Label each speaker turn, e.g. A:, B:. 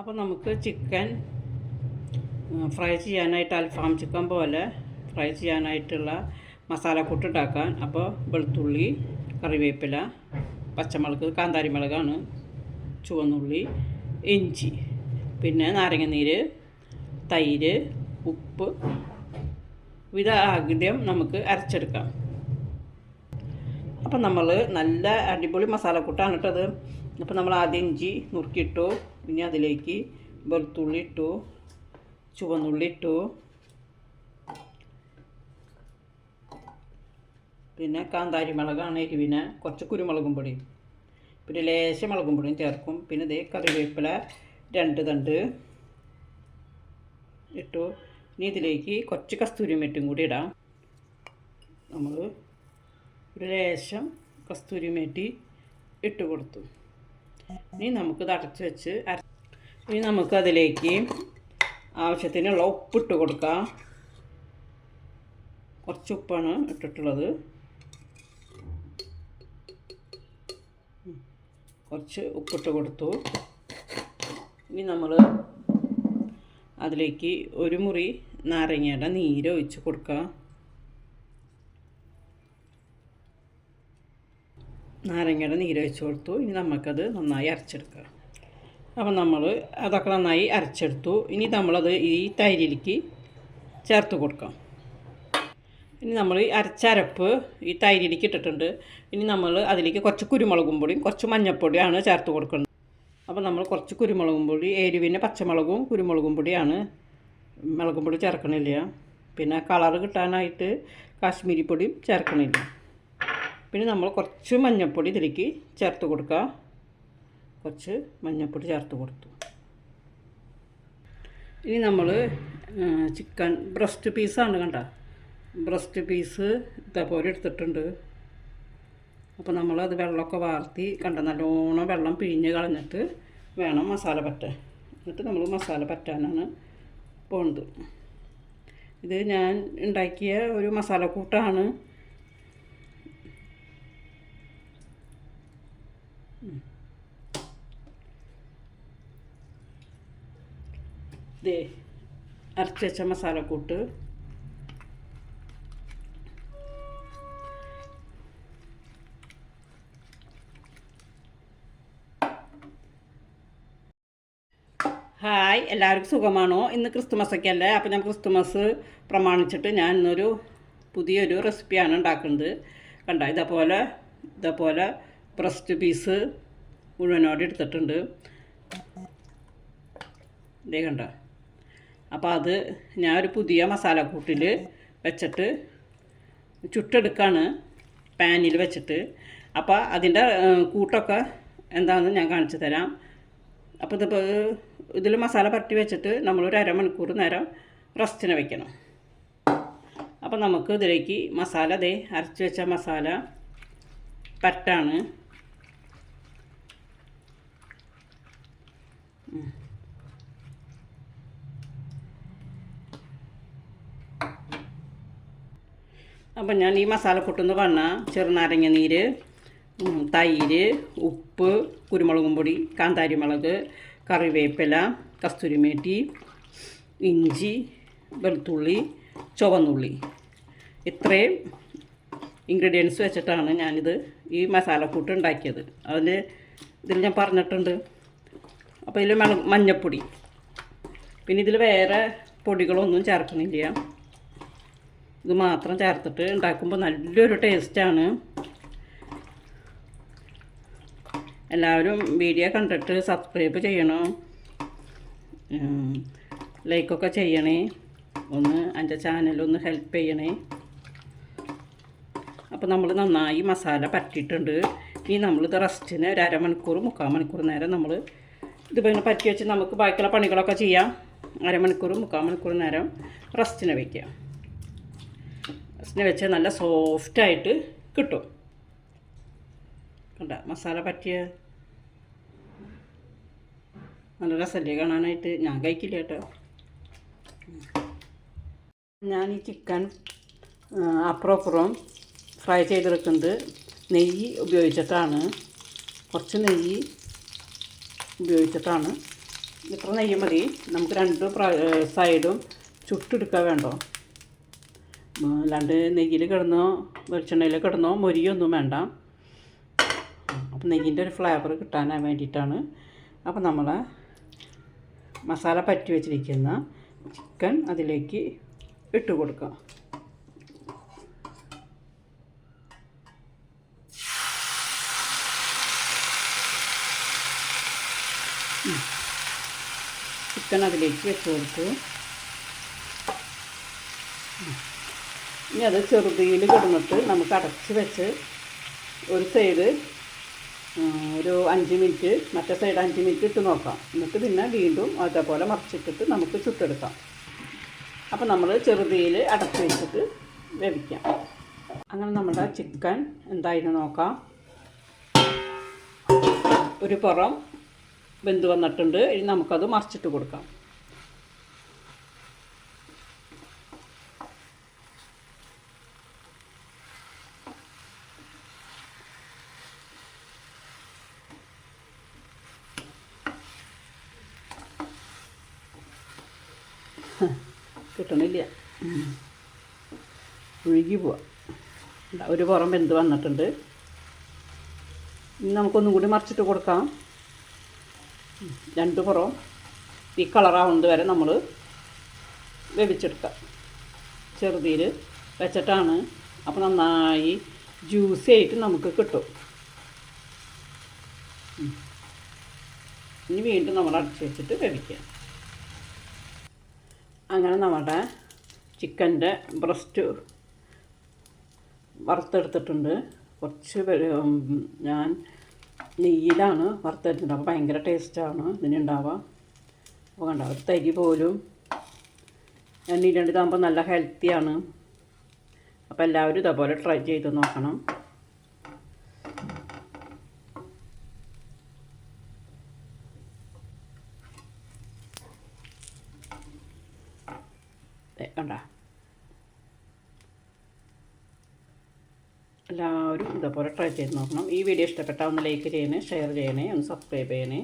A: അപ്പോൾ നമുക്ക് chicken fry ചെയ്യാനായിട്ട് അൽഫാം ചിക്കൻ പോലെ ഫ്രൈ ചെയ്യാനായിട്ടുള്ള മസാലക്കൂട്ട് ഉണ്ടാക്കാൻ. അപ്പോൾ വെളുത്തുള്ളി കറിവേപ്പില പച്ചമുളക് കാന്താരി മുളകാണ് ചുവന്നുള്ളി ഇഞ്ചി പിന്നെ നാരങ്ങനീര് തൈര് ഉപ്പ് വിധ ആദ്യം നമുക്ക് അരച്ചെടുക്കാം. അപ്പം നമ്മൾ നല്ല അടിപൊളി മസാലക്കൂട്ടാണ് ഇട്ടത് അപ്പം നമ്മൾ ആദ്യം ഇഞ്ചി നുറുക്കിയിട്ടു പിന്നെ അതിലേക്ക് വെളുത്തുള്ളി ഇട്ടു ചുവന്നുള്ളി ഇട്ടു. പിന്നെ കാന്താരി മുളകാണ് എരിവിന് കുറച്ച് കുരുമുളകും പൊടിയും പിന്നെ ലേശം മുളകും പൊടിയും ചേർക്കും. പിന്നെ ഇതേ കറിവേപ്പില രണ്ട് തണ്ട് ഇട്ടു. ഇനി ഇതിലേക്ക് കുറച്ച് കസ്തൂരി മേറ്റും കൂടി ഇടാം. നമ്മൾ ഒരു ലേശം കസ്തൂരി മേറ്റി ഇട്ട് കൊടുത്തു. ഇനി നമുക്കിത് അടച്ച് വെച്ച് ഇനി നമുക്ക് അതിലേക്ക് ആവശ്യത്തിനുള്ള ഉപ്പിട്ട് കൊടുക്കാം. കുറച്ച് ഉപ്പാണ് ഇട്ടിട്ടുള്ളത്. കുറച്ച് ഉപ്പിട്ട് കൊടുത്തു. ഇനി നമ്മൾ അതിലേക്ക് ഒരു മുറി നാരങ്ങയുടെ നീര് ഒഴിച്ച് കൊടുക്കുക നാരങ്ങയുടെ നീര് ഒഴിച്ച് കൊടുത്തു. ഇനി നമുക്കത് നന്നായി അരച്ചെടുക്കാം. അപ്പം നമ്മൾ അതൊക്കെ നന്നായി അരച്ചെടുത്തു. ഇനി നമ്മളത് ഈ തൈരിലേക്ക് ചേർത്ത് കൊടുക്കാം. ഇനി നമ്മൾ ഈ അരച്ചരപ്പ് ഈ തൈരിലേക്ക് ഇട്ടിട്ടുണ്ട്. ഇനി നമ്മൾ അതിലേക്ക് കുറച്ച് കുരുമുളകും പൊടിയും കുറച്ച് മഞ്ഞൾപ്പൊടിയാണ് ചേർത്ത് കൊടുക്കുന്നത്. അപ്പോൾ നമ്മൾ കുറച്ച് കുരുമുളകും പൊടി എരിവിന് പച്ചമുളകും കുരുമുളകും പൊടിയാണ് മുളകും പൊടി ചേർക്കണില്ല. പിന്നെ കളർ കിട്ടാനായിട്ട് കാശ്മീരി പൊടിയും ചേർക്കണില്ല. പിന്നെ നമ്മൾ കുറച്ച് മഞ്ഞൾപ്പൊടി ഇതിലേക്ക് ചേർത്ത് കൊടുക്കുക. കുറച്ച് മഞ്ഞൾപ്പൊടി ചേർത്ത് കൊടുത്തു. ഇനി നമ്മൾ ചിക്കൻ ബ്രസ്റ്റ് പീസാണ് കണ്ട? ബ്രസ്റ്റ് പീസ് ഇതേപോലെ എടുത്തിട്ടുണ്ട്. അപ്പോൾ നമ്മളത് വെള്ളമൊക്കെ വാർത്തി കണ്ട? നല്ലോണം വെള്ളം പിഴിഞ്ഞ് കളഞ്ഞിട്ട് വേണം മസാല പറ്റാൻ. എന്നിട്ട് നമ്മൾ മസാല പറ്റാനാണ് പോകുന്നത് ഇത് ഞാൻ ഉണ്ടാക്കിയ ഒരു മസാലക്കൂട്ടാണ് ദേ അരച്ച് വെച്ച മസാലക്കൂട്ട് ഹായ് എല്ലാവർക്കും സുഖമാണോ? ഇന്ന് ക്രിസ്തുമസ് ഒക്കെ അല്ലേ? അപ്പോൾ ഞാൻ ക്രിസ്തുമസ് പ്രമാണിച്ചിട്ട് ഞാൻ ഇന്നൊരു പുതിയൊരു റെസിപ്പിയാണ് ഉണ്ടാക്കുന്നത്. കണ്ട ഇതേപോലെ ഇതേപോലെ ബ്രസ്റ്റ് പീസ് മുഴുവനോടെ എടുത്തിട്ടുണ്ട്. ഇതേ കണ്ട. അപ്പോൾ അത് ഞാൻ ഒരു പുതിയ മസാല കൂട്ടിൽ വെച്ചിട്ട് ചുട്ടെടുക്കാണ് പാനിൽ വെച്ചിട്ട്. അപ്പോൾ അതിന്റെ കൂട്ടൊക്കെ എന്താണെന്ന് ഞാൻ കാണിച്ചു തരാം. അപ്പോൾ ഇതിപ്പോൾ ഇതിൽ മസാല പരട്ടി വെച്ചിട്ട് നമ്മളൊരു അരമണിക്കൂർ നേരം റസ്റ്റിന് വെക്കണം. അപ്പോൾ നമുക്ക് ഇതിലേക്ക് മസാല ദേ അരച്ച് വെച്ച മസാല പറ്റാണ് അപ്പം ഞാൻ ഈ മസാല കൂട്ടുന്ന പറഞ്ഞ ചെറുനാരങ്ങ നീര് തൈര് ഉപ്പ് കുരുമുളകും പൊടി കാന്താരി മുളക് കറിവേപ്പില കസ്തൂരിമേട്ടി ഇഞ്ചി വെളുത്തുള്ളി ചുവന്നുള്ളി. ഇത്രയും ഇൻഗ്രീഡിയൻസ് വെച്ചിട്ടാണ് ഞാനിത് ഈ മസാലക്കൂട്ട് ഉണ്ടാക്കിയത്. അതിൽ ഇതിൽ ഞാൻ പറഞ്ഞിട്ടുണ്ട്. അപ്പോൾ ഇതിൽ മഞ്ഞപ്പൊടി. പിന്നെ ഇതിൽ വേറെ പൊടികളൊന്നും ചേർക്കണില്ല ഇത് മാത്രം ചേർത്തിട്ട് ഉണ്ടാക്കുമ്പോൾ നല്ലൊരു ടേസ്റ്റാണ് എല്ലാവരും വീഡിയോ കണ്ടിട്ട് സബ്സ്ക്രൈബ് ചെയ്യണം. ലൈക്കൊക്കെ ചെയ്യണേ. ഒന്ന് എന്റെ ചാനലൊന്ന് ഹെൽപ്പ് ചെയ്യണേ. അപ്പോൾ നമ്മൾ നന്നായി മസാല പറ്റിയിട്ടുണ്ട്. ഇനി നമ്മളിത് റെസ്റ്റിന് ഒരു അരമണിക്കൂർ മുക്കാൽ മണിക്കൂർ നേരം നമ്മൾ ഇത് പിന്നെ പറ്റി വെച്ച് നമുക്ക് ബാക്കിയുള്ള പണികളൊക്കെ ചെയ്യാം. അരമണിക്കൂർ മുക്കാൽ മണിക്കൂർ നേരം റെസ്റ്റിന് വയ്ക്കാം റെസ്റ്റിന് വെച്ച് നല്ല സോഫ്റ്റായിട്ട് കിട്ടും. കണ്ട? മസാല പറ്റിയ നല്ല രസമല്ലേ കാണാനായിട്ട്? ഞാൻ കഴിക്കില്ല കേട്ടോ. ഞാൻ ഈ ചിക്കൻ അപ്പുറം അപ്പുറം ഫ്രൈ ചെയ്തെടുക്കുന്നത് നെയ്യ് ഉപയോഗിച്ചിട്ടാണ്. കുറച്ച് നെയ്യ് ഉപയോഗിച്ചിട്ടാണ്. ഇത്ര നെയ്യ് മതി. നമുക്ക് രണ്ട് സൈഡും ചുട്ടെടുക്കാൻ വേണ്ടോ? അല്ലാണ്ട് നെയ്യിൽ കിടന്നോ വെളിച്ചെണ്ണയിൽ കിടന്നോ മൊരിയൊന്നും വേണ്ട. അപ്പം നെയ്യിന്റെ ഒരു ഫ്ലേവർ കിട്ടാൻ വേണ്ടിയിട്ടാണ്. അപ്പം നമ്മൾ മസാല പറ്റി വെച്ചിരിക്കുന്ന ചിക്കൻ അതിലേക്ക് ഇട്ട് കൊടുക്കുക ചിക്കൻ അതിലേക്ക് വെച്ച് കൊടുത്തു. ഇനി അത് ചെറുതിയിൽ കിടന്നിട്ട് നമുക്ക് അടച്ച് വെച്ച് ഒരു സൈഡ് ഒരു അഞ്ച് മിനിറ്റ് മറ്റേ സൈഡ് അഞ്ച് മിനിറ്റ് ഇട്ട് നോക്കാം. എന്നിട്ട് പിന്നെ വീണ്ടും അതേപോലെ മറിച്ചിട്ടിട്ട് നമുക്ക് ചുട്ടെടുക്കാം. അപ്പോൾ നമ്മൾ ചെറുതിയിൽ അടച്ച് വെച്ചിട്ട് വേവിക്കാം. അങ്ങനെ നമ്മുടെ ചിക്കൻ എന്തായിരുന്നു നോക്കാം. ഒരു പുറം വെന്ത് വന്നിട്ടുണ്ട്. ഇനി നമുക്കത് മറിച്ചിട്ട് കൊടുക്കാം. കിട്ടണില്ല. ഒഴുകി പോവാം. ഒരു പുറം വെന്ത് വന്നിട്ടുണ്ട്. ഇനി നമുക്കൊന്നും കൂടി മറിച്ചിട്ട് കൊടുക്കാം. രണ്ട് പുറം ഈ കളറാവുന്നത് വരെ നമ്മൾ വേവിച്ചെടുക്കാം. ചെറുതീൽ വെച്ചിട്ടാണ്. അപ്പോൾ നന്നായി ജ്യൂസി ആയിട്ട് നമുക്ക് കിട്ടും. ഇനി വീണ്ടും നമ്മൾ അടച്ച് വെച്ചിട്ട് വേവിക്കാം. അങ്ങനെ നമ്മുടെ ചിക്കന്റെ ബ്രസ്റ്റ് വറുത്തെടുത്തിട്ടുണ്ട്. കുറച്ച് ഞാൻ നെയ്യിലാണ് വറുത്തെടുത്തിട്ടുണ്ട് അപ്പോൾ ഭയങ്കര ടേസ്റ്റാണ് ഇതിനുണ്ടാവുക. അപ്പോൾ കണ്ട ഒരു തരി പോലും എണ്ണയിലിട്ടാകുമ്പോൾ നല്ല ഹെൽത്തിയാണ്. അപ്പോൾ എല്ലാവരും ഇതേപോലെ ട്രൈ ചെയ്ത് നോക്കണം. കണ്ട? എല്ലാവരും ഇതേപോലെ ട്രൈ ചെയ്ത് നോക്കണം. ഈ വീഡിയോ ഇഷ്ടപ്പെട്ടാൽ ഒന്ന് ലൈക്ക് ചെയ്യണേ ഷെയർ ചെയ്യണേ ഒന്ന് സബ്സ്ക്രൈബ് ചെയ്യണേ.